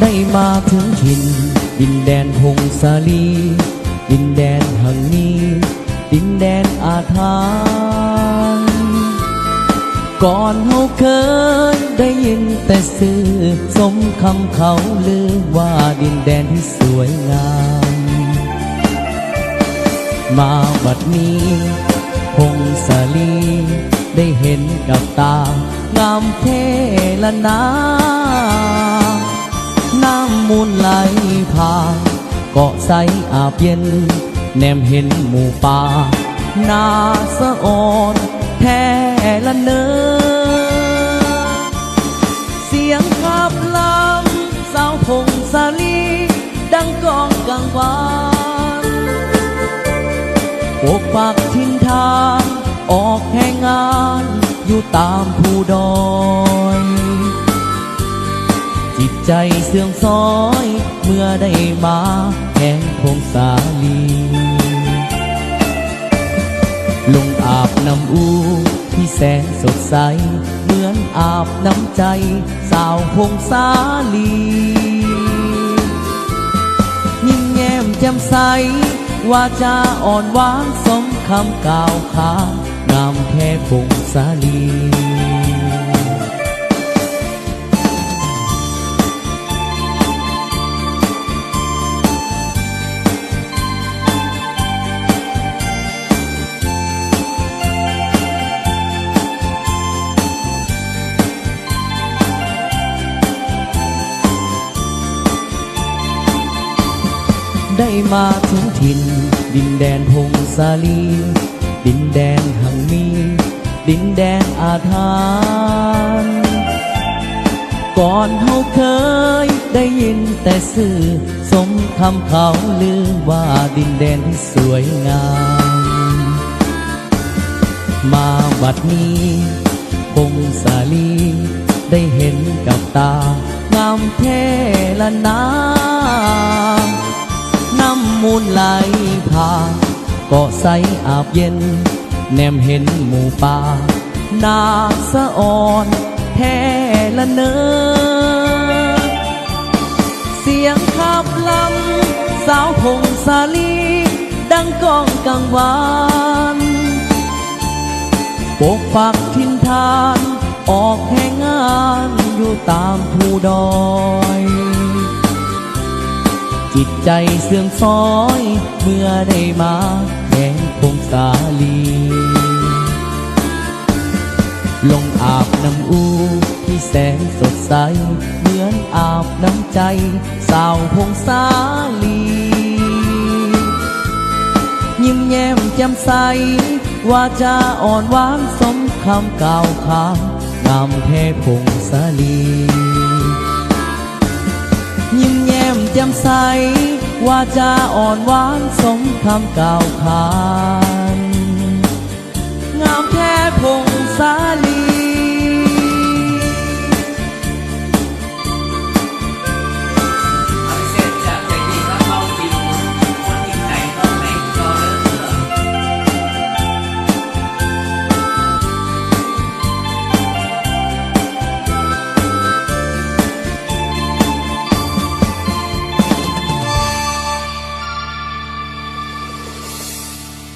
ได้มาถึงถิ่น ดินแดนพงสาลี ดินแดนแห่งนี้ ดินแดนอาถรรพ์ก่อนเฮาเคยได้ยินแต่สื่อ สมคำเขาลือว่าดินแดนที่สวยงาม มาบัดนี้พงสาลี ได้เห็นกับตางามเทละนา ผ่าเกาะใสอาบเย็น แนมเห็นหมู่ป่านาสะอ่อนแท้ละเนอเสียงขับลำสาวพงสาลี ดังกองกังวานปกปักทินทางออกแห่งงานอยู่ตามผู้ดอยจิต ใจเสื่อมซอย เมื่อได้มาแห่งพงสาลี ลงอาบน้ำอูที่แสนสดใส เหมือนอาบน้ำใจ สาวพงสาลี ยิ้มแย้มแจ่มใสว่าจะอ่อนหวานสมคำกล่าวขานงามแค่พงสาลี ได้มาถึงถิ่น ดินแดนพงสาลี ดินแดนห่งนี้ดินแดนอาถรรพ์ก่อนเฮาเคยได้ยินแต่สื่อ สมคำเขาลือว่าดินแดนที่สวยงาม มาบัดนี้พงสาลี ได้เห็นกับตางามแท้ละนาน้ำ มูลไหลผ่านเกาะใสอาบเย็น แนมเห็นหมู่ป่านาสะอ่อนแท้ละเนอเสียงขับลำสาวพงสาลี ดังก้องกังวานปกปักทินทาน ออกแห่งงานอยู่ตามผู้ดอย จิตใจเสื่อมซ้อย เมื่อได้มาแห่งพงสาลี ลงอาบน้ำอูที่แสนสดใส เหมือนอาบน้ำใจ สาวพงสาลี ยิ้มแย้มแจ่มใสว่าจะอ่อนหวานสมคำกล่าวขานงามแท้พงสาลี ยิ้มแย้มแจ่มใสว่าจะอ่อนหวานสมคำกล่าวขานงามแค่พงสาล